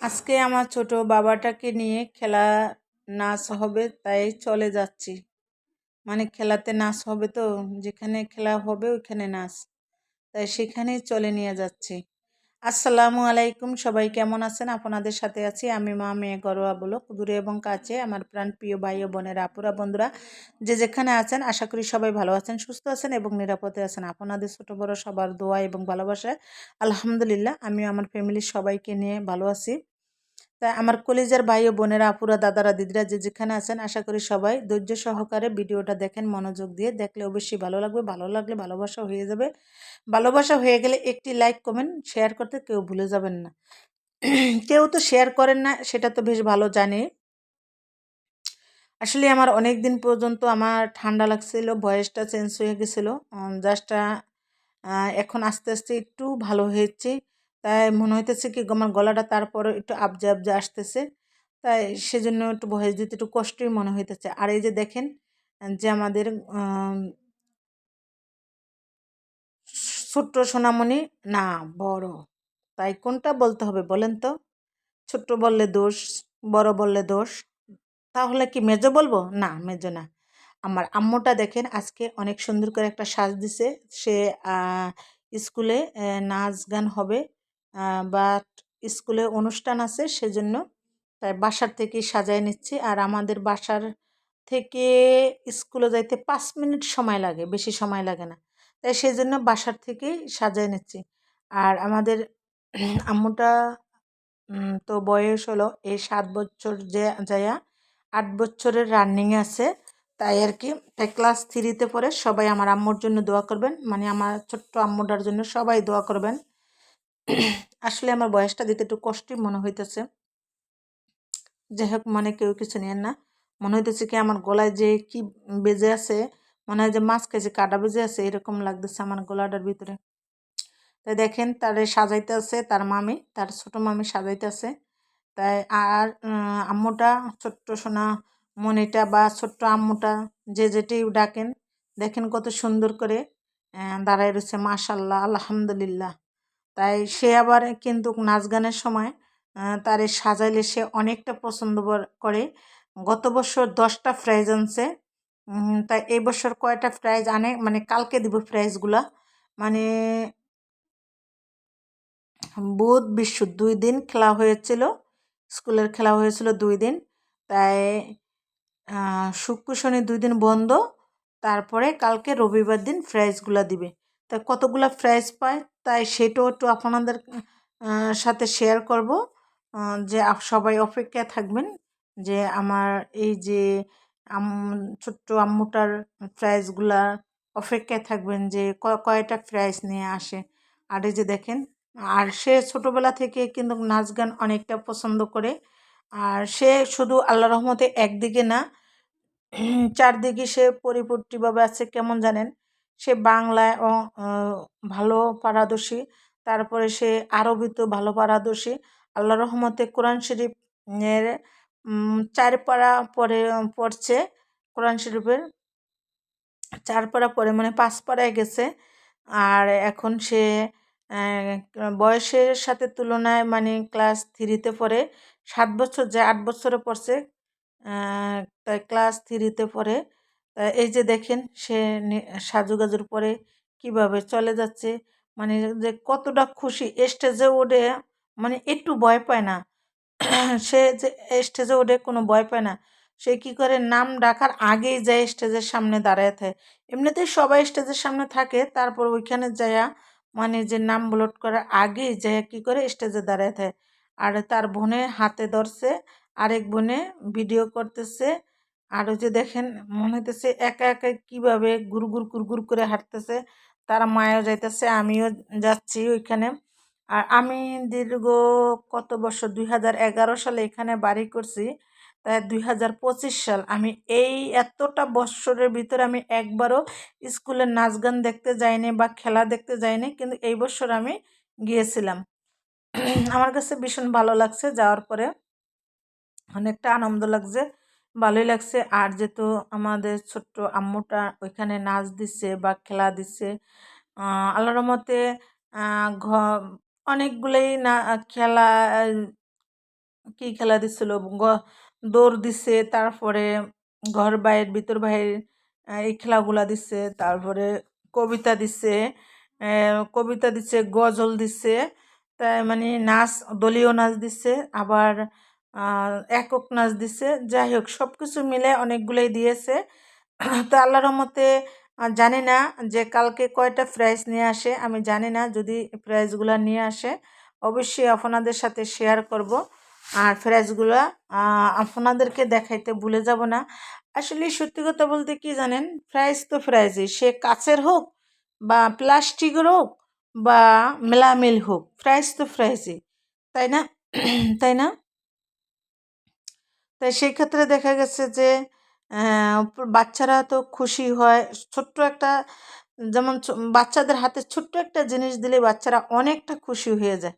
আজকে আমার ছোট বাবাটাকে নিয়ে খেলা নাচ হবে, তাই চলে যাচ্ছি। মানে খেলাতে নাচ হবে তো, যেখানে খেলা হবে ওইখানে নাচ। তাই সেখানেই চলে নিয়ে যাচ্ছি। আসসালামু আলাইকুম, সবাই কেমন আছেন? আপনাদের সাথে আছি আমি মা মেয়ে গরোয়া বলো দূরে এবং কাছে আমার প্রাণ প্রিয় ভাই ও বোনের আপুরা বন্ধুরা, যে যেখানে আছেন, আশা করি সবাই ভালো আছেন, সুস্থ আছেন এবং নিরাপদে আছেন। আপনাদের ছোট বড় সবার দোয়া এবং ভালোবাসায়, আলহামদুলিল্লাহ, আমিও আমার ফ্যামিলির সবাইকে নিয়ে ভালো আছি। তাই আমার কলেজের ভাই ও বোনেরা, আপুরা, দাদারা, দিদিরা যে যেখানে আছেন, আশা করি সবাই ধৈর্য সহকারে ভিডিওটা দেখেন, মনোযোগ দিয়ে দেখলে অবশ্যই ভালো লাগবে। ভালো লাগলে ভালোবাসা হয়ে যাবে। ভালোবাসা হয়ে গেলে একটি লাইক, কমেন্ট, শেয়ার করতে কেউ ভুলে যাবেন না। কেউ তো শেয়ার করেন না, সেটা তো বেশ ভালো জানে। আসলে আমার অনেক দিন পর্যন্ত আমার ঠান্ডা লাগছিল ভয়েসটা চেঞ্জ হয়ে গেছিল। জাস্টটা এখন আস্তে আস্তে একটু ভালো হয়েছে। তাই মনে হইতেছে কি আমার গলাটা তারপরে একটু আবজা আবজা আসতেছে। তাই সেজন্য একটু ভয়েস দিতে একটু কষ্টই মনে হইতেছে। আর এই যে দেখেন, যে আমাদের ছোট্ট সোনামণি, না বড়, তাই কোনটা বলতে হবে বলেন তো? ছোট্ট বললে দোষ, বড় বললে দোষ, তাহলে কি মেজো বলব? না, মেজো না। আমার আম্মুটা দেখেন আজকে অনেক সুন্দর করে একটা সাজ দিছে। সে স্কুলে নাচ গান হবে। বাট স্কুলে অনুষ্ঠান আছে সেজন্য তাই বাসার থেকেই সাজায় নিচ্ছি। আর আমাদের বাসার থেকে স্কুলে যাইতে পাঁচ মিনিট সময় লাগে, বেশি সময় লাগে না। তাই সেই জন্য বাসার থেকেই সাজায় নিচ্ছি। আর আমাদের আম্মুটা তো বয়স হলো এই সাত বছর যে যায়া আট বছরের রানিং আছে, তাই আর কি, তাই ক্লাস থ্রিতে পরে সবাই আমার আম্মুর জন্য দোয়া করবেন। মানে আমার ছোট্ট আম্মুটার জন্য সবাই দোয়া করবেন। আসলে আমার বয়সটা দিতে একটু কষ্টই মনে হইতেছে। যাই হোক মানে কেউ কিছু নেন না। মনে হইতেছে কি আমার গলায় যে কি বেজে আছে, মনে হয় যে মাছ খেয়েছে কাটা বেজে আছে, এরকম লাগতেছে আমার গলাটার ভিতরে। তাই দেখেন, তারে সাজাইতে আছে তার মামি, তার ছোট মামি সাজাইতে আছে। তাই আর আম্মুটা, ছোট্ট সোনা মনিটা বা ছোট্ট আম্মুটা, যে যেটি ডাকেন, দেখেন কত সুন্দর করে দাঁড়ায় রয়েছে, মাশাল্লাহ, আলহামদুলিল্লাহ। তাই সে আবার কিন্তু নাচ গানের সময় তারে সাজাইলে সে অনেকটা পছন্দ করে। গত বছর দশটা প্রাইজ আনছে। তাই এই বছর কয়টা প্রাইজ আনে মানে কালকে দিব প্রাইজগুলা মানে বুধ, বিশ্ব দুই দিন খেলা হয়েছিল, স্কুলের খেলা হয়েছিল দুই দিন। তাই শুক্র, শনি দুই দিন বন্ধ। তারপরে কালকে রবিবার দিন প্রাইজগুলো দিবে। তা কতগুলো প্রাইজ পায়? তাই সেটাও একটু আপনাদের সাথে শেয়ার করব। যে সবাই অপেক্ষায় থাকবেন যে আমার এই যে ছোট্ট আম্মুটার প্রাইজগুলা অপেক্ষায় থাকবেন যে কয়টা প্রাইজ নিয়ে আসে। আর এই যে দেখেন, আর সে ছোটোবেলা থেকে কিন্তু নাচ গান অনেকটা পছন্দ করে। আর সে শুধু আল্লাহ রহমতে একদিকে না চারদিকে সে পরিপূর্তিভাবে আছে কেমন জানেন? সে বাংলায় ভালো পারদর্শী, তারপরে সে আরবিতেও ভালো পারদর্শী। আল্লাহ রহমতে কোরআন শরীফ এর চার পাড়া পরে পড়ছে। কোরআন শরীফের চার পাড়া পরে মানে পাঁচ পাড়ায় গেছে। আর এখন সে বয়সের সাথে তুলনায় মানে ক্লাস থ্রিতে পড়ে। সাত বছর যে আট বছরে পড়ছে তাই ক্লাস থ্রিতে পড়ে। এই যে দেখেন সে সাজুগাজুর পরে কীভাবে চলে যাচ্ছে। মানে যে কতটা খুশি স্টেজে ওঠে মানে একটু ভয় পায় না। সে যে স্টেজে ওঠে কোনো ভয় পায় না। সে কি করে নাম ডাকার আগেই যায় স্টেজের সামনে দাঁড়ায় থাকে। এমনিতেই সবাই স্টেজের সামনে থাকে, তারপর ওইখানে যায়া মানে যে নাম ব্লট করার আগেই যায় কি করে স্টেজে দাঁড়ায় থাকে। আর তার বোনে হাতে ধরছে, আরেক বোনে ভিডিও করতেছে আর ওই যে দেখেন, মনে হইতেছে একা একা কীভাবে গুড় গুড় করে হাঁটতেছে, তার মায়ও যাইতেছে, আমিও যাচ্ছি ওইখানে। আর আমি দীর্ঘ কত বছর, দুই হাজার এগারো সালে এখানে বাড়ি করছি তাই দুই হাজার পঁচিশ সাল আমি এই এতটা বৎসরের ভিতরে আমি একবারও স্কুলের নাচ গান দেখতে যাইনি বা খেলা দেখতে যাইনি, কিন্তু এই বছর আমি গিয়েছিলাম। আমার কাছে ভীষণ ভালো লাগছে যাওয়ার পরে। অনেকটা আনন্দ লাগছে। ভালোই লাগছে। আর যেহেতু আমাদের ছোট্ট আম্মুটা ওইখানে নাচ দিচ্ছে বা খেলা দিচ্ছে আল্লাহর মতে অনেকগুলোই না, খেলা, কি খেলা দিচ্ছিল? গ- দৌড় দিচ্ছে, তারপরে ঘর বাইর, ভিতর বাইর এই খেলাগুলা দিচ্ছে, তারপরে কবিতা দিচ্ছে কবিতা দিচ্ছে, গজল দিচ্ছে, তাই মানে নাচ, দলীয় নাচ দিচ্ছে, আবার একক নাচ দিছে। যাই হোক সব কিছু মিলে অনেকগুলোই দিয়েছে। তো আল্লাহর মতে জানি না যে কালকে কয়টা প্রাইজ নিয়ে আসে, আমি জানি না। যদি প্রাইজগুলো নিয়ে আসে, অবশ্যই আপনাদের সাথে শেয়ার করব। আর প্রাইজগুলো আপনাদেরকে দেখাইতে ভুলে যাব না। আসলে সত্যি কথা বলতে কি জানেন প্রাইজ তো প্রাইজই সে কাচের হোক বা প্লাস্টিকের হোক বা মেলামিল হোক প্রাইজ তো প্রাইজই তাই না? তাই না? তাই সেই ক্ষেত্রে দেখা গেছে যে বাচ্চারা তো খুশি হয়। ছোট্ট একটা, যেমন বাচ্চাদের হাতে ছোট্ট একটা জিনিস দিলে বাচ্চারা অনেকটা খুশি হয়ে যায়।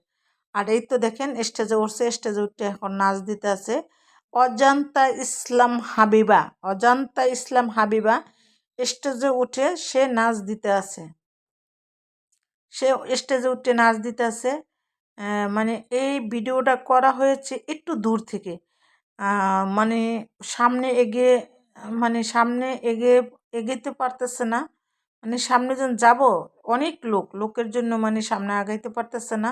আর এই তো দেখেন স্টেজে উঠছে স্টেজে উঠে এখন নাচ দিতে আছে। অজান্তা ইসলাম হাবিবা, অজান্তা ইসলাম হাবিবা স্টেজে উঠে সে নাচ দিতে আছে। সে স্টেজে উঠে নাচ দিতে আছে। মানে এই ভিডিওটা করা হয়েছে একটু দূর থেকে। মানে সামনে এগিয়ে মানে সামনে এগিয়ে এগোতে পারতেছে না। মানে সামনে যখন যাব, অনেক লোক, লোকের জন্য মানে সামনে আগাইতে পারতেছে না।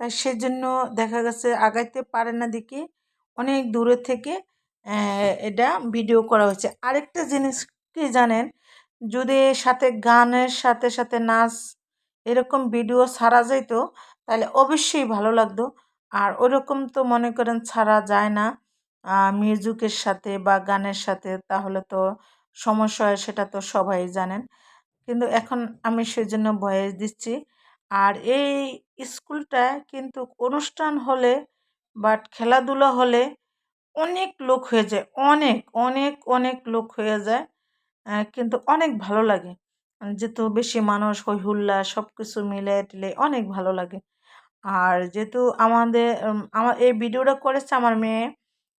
তাই সেজন্য দেখা গেছে আগাইতে পারে না দেখি অনেক দূরে থেকে এটা ভিডিও করা হয়েছে। আরেকটা জিনিস কি জানেন? যদি সাথে গানের সাথে সাথে নাচ এরকম ভিডিও ছাড়া যেত তাহলে অবশ্যই ভালো লাগতো। আর ওরকম তো মনে করেন ছাড়া যায় না। মিউজিকের সাথে বা গানের সাথে তাহলে তো সমস্যা হয়, সেটা তো সবাই জানেন। কিন্তু এখন আমি সেই জন্য ভয়েস দিচ্ছি। আর এই স্কুলটা কিন্তু অনুষ্ঠান হলে বাট খেলাধুলা হলে অনেক লোক হয়ে যায়, অনেক অনেক অনেক লোক হয়ে যায় কিন্তু অনেক ভালো লাগে। যেহেতু বেশি মানুষ হই হুল্লা সব কিছু মিলে টিলে অনেক ভালো লাগে। আর যেহেতু আমাদের আমার এই ভিডিওটা করেছে আমার মেয়ে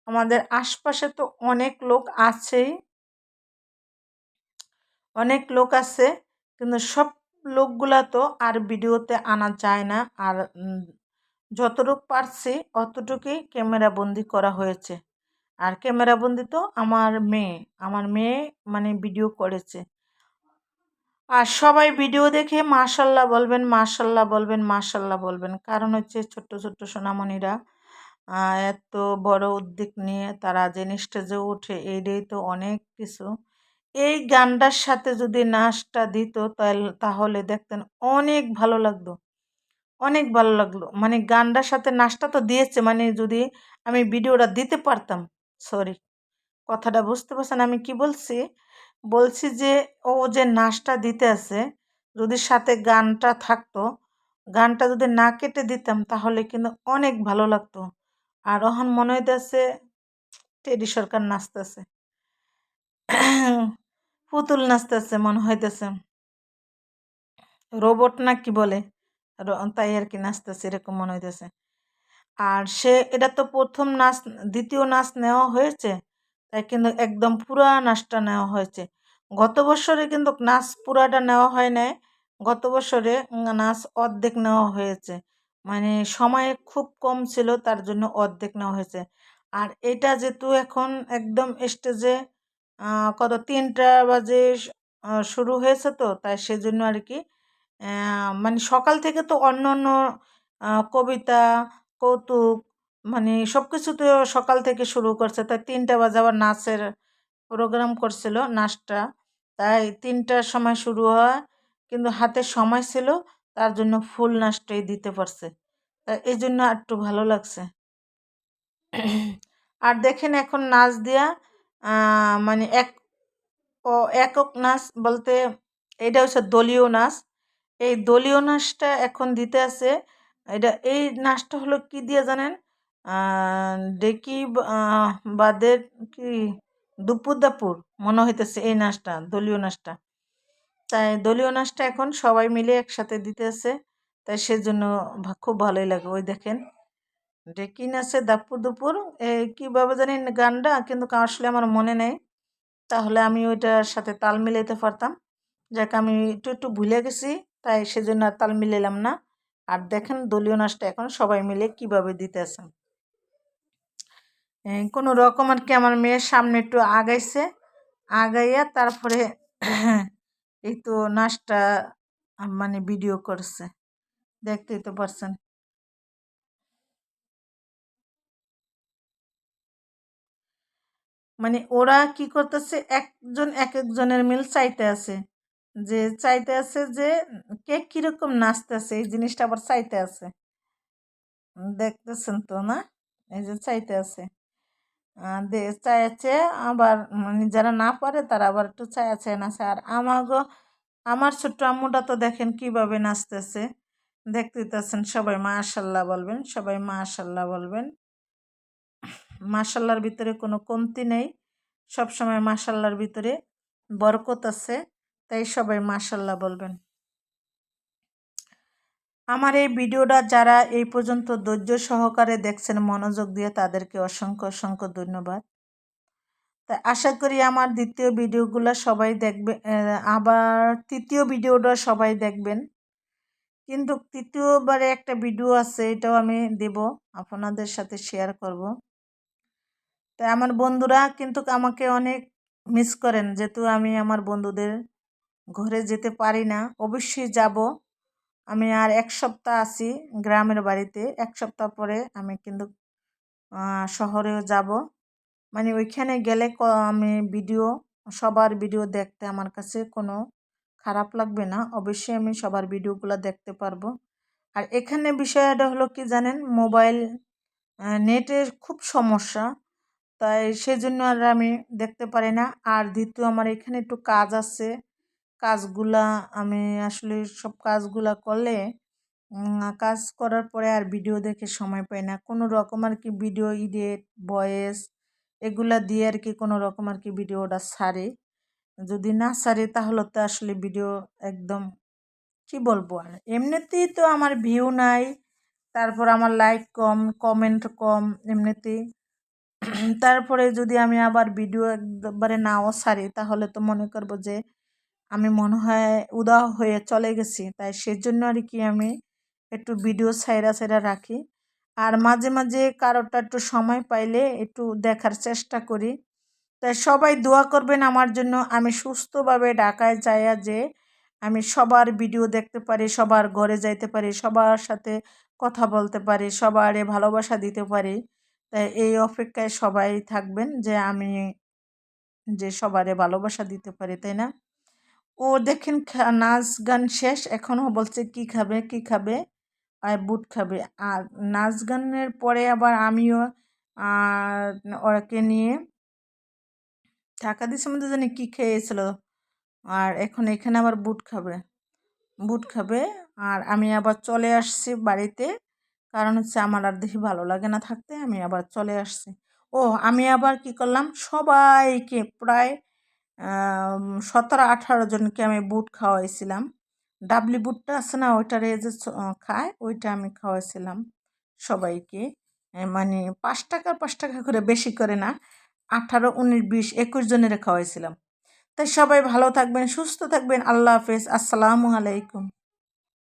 আমাদের আশপাশে তো অনেক লোক আছেই। অনেক লোক আছে, কিন্তু সব লোকগুলা তো আর ভিডিওতে আনা যায় না। আর যতটুক পারছি অতটুকুই ক্যামেরা বন্দি করা হয়েছে। আর ক্যামেরা বন্দি তো আমার মেয়ে আমার মেয়ে মানে ভিডিও করেছে। আর সবাই ভিডিও দেখে মাশাল্লাহ বলবেন মাশাল্লাহ বলবেন মাশাল্লাহ বলবেন। কারণ হচ্ছে ছোট্ট ছোট্ট সোনামণিরা এত বড় উদ্যোগ নিয়ে তারা জিনিসটা যে ওঠে, এইটাই তো অনেক কিছু। এই গানটার সাথে যদি নাচটা দিত তাহলে দেখতেন অনেক ভালো লাগতো। অনেক ভালো লাগল। মানে গানটার সাথে নাচটা তো দিয়েছে মানে যদি আমি ভিডিওটা দিতে পারতাম, সরি। কথাটা বুঝতে পারছেন আমি কি বলছি? বলছি যে ও যে নাচটা দিতে আছে, যদি সাথে গানটা থাকতো, গানটা যদি না কেটে দিতাম, তাহলে কিন্তু অনেক ভালো লাগতো। আর ওখান মনে হইতেছে, টেডি সরকার নাচতেছে। পুতুল নাচতেছে মনে হইতেছে। রোবট না কি বলে? তাই আর কি নাচতেছে এরকম মনে হইতেছে। আর সে, এটা তো প্রথম নাচ, দ্বিতীয় নাচ নেওয়া হয়েছে, তাই কিন্তু একদম পুরা নাচটা নেওয়া হয়েছে। গত বছরে কিন্তু নাচ পুরাটা নেওয়া হয় নাই, গত বছরে নাচ অর্ধেক নেওয়া হয়েছে। মানে সময় খুব কম ছিল, তার জন্য অর্ধেক নেওয়া হয়েছে। আর এটা যেহেতু এখন একদম স্টেজে কত তিনটা বাজে শুরু হয়েছে তো, তাই সেজন্য আর কি মানে সকাল থেকে তো অন্য অন্য কবিতা, কৌতুক মানে সব কিছু তো সকাল থেকে শুরু করছে। তাই তিনটা বাজে আবার নাচের প্রোগ্রাম করছিল, নাচটা। তাই তিনটার সময় শুরু হয়, কিন্তু হাতে সময় ছিল। তার জন্য ফুল নাচটাই দিতে পারছে। তাই এই জন্য একটু ভালো লাগছে। আর দেখেন এখন নাচ দিয়া মানে এক, ও, একক নাচ বলতে এটা হচ্ছে দলীয় নাচ। এই দলীয় নাচটা এখন দিতে আছে। এটা, এই নাচটা হলো কি দিয়ে জানেন? ডেকি বাদের কি দুপুর দাপুর মনে হইতেছে এই নাচটা, দলীয় নাচটা। তাই দলীয় নাচটা এখন সবাই মিলে একসাথে দিতে আছে তাই সেজন্য খুব ভালোই লাগে। ওই দেখেন ডেকি নাচে দাপুর দুপুর কীভাবে জানি গানটা, কিন্তু আসলে আমার মনে নেই। তাহলে আমি ওইটার সাথে তাল মিলাইতে পারতাম। যাক, আমি একটু একটু ভুলে গেছি, তাই সেজন্য আর তাল মিলাইলাম না। আর দেখেন, দলীয় নাচটা এখন সবাই মিলে কীভাবে দিতেছে। কোনো রকম আর কি আমার মেয়ের সামনে একটু আগাইছে। আগাইয়া তারপরে এই তো নাচটা মানে ভিডিও করছে। দেখতেই তো পারছেন। মানে ওরা কি করতেছে, একজন এক একজনের মিল চাইতে আছে। যে চাইতে আছে যে কে কীরকম নাচতেছে, এই জিনিসটা আবার চাইতে আছে। দেখতেছেন তো না? এই যে চাইতে আছে। দে চাইছে আবার মানে যারা না পারে তারা আবার একটু চায়া চাইছে নাচে আর আমাগো, আমার ছোট্ট আম্মুটা তো দেখেন কীভাবে নাচতেছে। দেখতে পাচ্ছেন সবাই মাশাল্লাহ বলবেন, সবাই মাশাল্লাহ বলবেন। মাশাল্লার ভিতরে কোনো কমতি নেই। সবসময় মাশাল্লার ভিতরে বরকত আছে, তাই সবাই মাশাল্লাহ বলবেন। আমার এই ভিডিওটা যারা এই পর্যন্ত ধৈর্য সহকারে দেখছেন, মনোযোগ দিয়ে তাদেরকে অসংখ্য অসংখ্য ধন্যবাদ। তা আশা করি আমার দ্বিতীয় ভিডিওগুলো সবাই দেখবে আবার তৃতীয় ভিডিওটা সবাই দেখবেন। কিন্তু তৃতীয়বারে একটা ভিডিও আছে, এটাও আমি দেব, আপনাদের সাথে শেয়ার করব। তাই আমার বন্ধুরা কিন্তু আমাকে অনেক মিস করেন, যেহেতু আমি আমার বন্ধুদের ঘরে যেতে পারি না, অবশ্যই যাব। আমি আর এক সপ্তাহ আছি গ্রামের বাড়িতে। এক সপ্তাহ পরে আমি কিন্তু শহরেও যাব। মানে ওইখানে গেলে আমি ভিডিও সবার ভিডিও দেখতে আমার কাছে কোনো খারাপ লাগবে না। অবশ্যই আমি সবার ভিডিওগুলো দেখতে পারব। আর এখানে বিষয়টা হলো কি জানেন? মোবাইল নেটের খুব সমস্যা। তাই সেজন্য আর আমি দেখতে পারি না। আর দ্বিতীয় আমার এখানে একটু কাজ আছে। কাজগুলা আমি আসলে সব কাজগুলা করলে কাজ করার পরে আর ভিডিও দেখে সময় পাই না। কোনো রকম আর কি ভিডিও এডিট, ভয়েস এগুলা দিয়ে আর কি কোনো রকম আর কি ভিডিওটা সারে। যদি না সারে তাহলে তো আসলে ভিডিও একদম কি বলব আর? এমনিতেই তো আমার ভিউ নাই, তারপর আমার লাইক কম কমেন্ট কম এমনিতেই। তারপরে যদি আমি আবার ভিডিও একবারে নাও সারি তাহলে তো মনে করব যে আমি মনে হয় উদাহ হয়ে চলে গেছি। তাই সেজন্য আর কি আমি একটু ভিডিও সাইরা সাইরা রাখি। আর মাঝে মাঝে কারোটা একটু সময় পাইলে একটু দেখার চেষ্টা করি। তাই সবাই দোয়া করবেন আমার জন্য, আমি সুস্থভাবে ঢাকায় যাইয়া যে আমি সবার ভিডিও দেখতে পারি, সবার ঘরে যাইতে পারি, সবার সাথে কথা বলতে পারি, সবারে ভালোবাসা দিতে পারি। তাই এই অপেক্ষায় সবাই থাকবেন যে আমি যে সবারে ভালোবাসা দিতে পারি, তাই না? ও দেখেন নাচ গান শেষ এখনও বলছে কি খাবে কি খাবে, আর বুট খাবে। আর নাচ গানের পরে আবার আমিও ওরাকে নিয়ে টাকা দিছে মধ্যে জানি কী খেয়েছিল, আর এখন এখানে আবার বুট খাবে। বুট খাবে, আর আমি আবার চলে আসছি বাড়িতে, কারণ হচ্ছে আমার আর দেখি ভালো লাগে না থাকতে, আমি আবার চলে আসছি। ও, আমি আবার কি করলাম, সবাইকে প্রায় সতেরো, আঠারো জনকে আমি বুট খাওয়াইছিলাম। ডাবলি বুটটা আছে না, ওইটারে যে খায়, ওইটা আমি খাওয়াইছিলাম সবাইকে। মানে পাঁচ টাকা পাঁচ টাকা করে বেশি করে না, আঠারো, উনিশ, বিশ, একুশ জনের খাওয়াইছিলাম। তাই সবাই ভালো থাকবেন, সুস্থ থাকবেন, আল্লাহ হাফেজ, আসসালামু আলাইকুম।